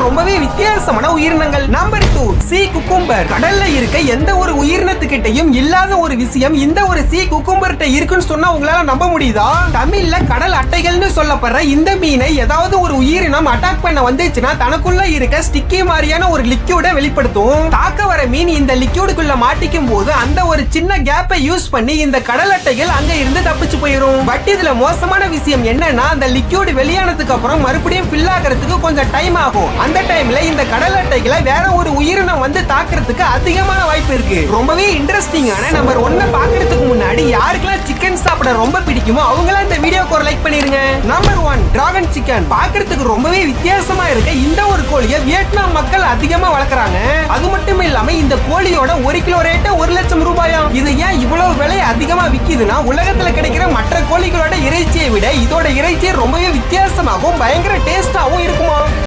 ரொம்பவே வித்தியாசமான உயிரினங்கள். நம்பர் டூ குக்கும்பர் கடல்ல இருக்க எந்த ஒரு உயிரினத்துக்கிட்டையும் இல்லாத ஒரு விஷயம் இந்த ஒரு சி குக்கும்பர்கிட்ட இருக்குன்னு சொன்னா உங்களால நம்ப முடியுதா? தமிழ்ல கடல் அட்டைகள்னு சொல்லப்படுற இந்த மீனை ஏதாவது ஒரு உயிரினம் அட்டாக் பண்ண வந்துச்சுன்னா தனக்குள்ள இருக்க ஸ்டிக்கி மாதிரியான ஒரு லிக்யூட வெளிப்படுத்தும். தாக்க வர மீன் இந்த லிக்யூடுக்குள்ள மாட்டிக்கும் போது அந்த ஒரு சின்ன கேப்பை யூஸ் பண்ணி இந்த கடல் அட்டைகள் அங்க இருந்து தப்பிச்சு போயிடும் பட் இதுல மோசமான விஷயம் என்னன்னா அந்த லிக்யூடு வெளியானதுக்கு அப்புறம் மறுபடியும் ஃபில் ஆகிறதுக்கு கொஞ்சம் டைம் ஆகும். அந்த டைம்ல இந்த கடல் அட்டைகளை வேற ஒரு உயிரினம் வந்து பாக்குறதுக்கு அதிகமான வாய்ப்பு இருக்கு. ரொம்பவே இன்ட்ரெஸ்டிங்கான நம்பர் ஒன்ன பாக்குறதுக்கு முன்னாடி யாருக்கெல்லாம் சிக்கன் சாப்பிட ரொம்ப பிடிக்குமோ அவங்களாம் இந்த வீடியோக்கு ஒரு லைக் பண்ணிருங்க. நம்பர் ஒன் டிராகன் சிக்கன் பாக்குறதுக்கு ரொம்பவே வித்தியாசமா இருக்க இந்த ஒரு கோழியை வியட்நாம் மக்கள் அதிகமா வளர்க்குறாங்க. அது மட்டும் இல்லாம இந்த கோழியோட ஒரு கிலோ ரேட்டு ஒரு லட்சம் ரூபாயாம் இது ஏன் இவ்வளவு விலை அதிகமா விக்குதுன்னா உலகத்துல கிடைக்கிற மற்ற கோழிகளோட இறைச்சியை விட இதோட இறைச்சி ரொம்பவே வித்தியாசமாகவும் பயங்கர டேஸ்டாவும் இருக்கும்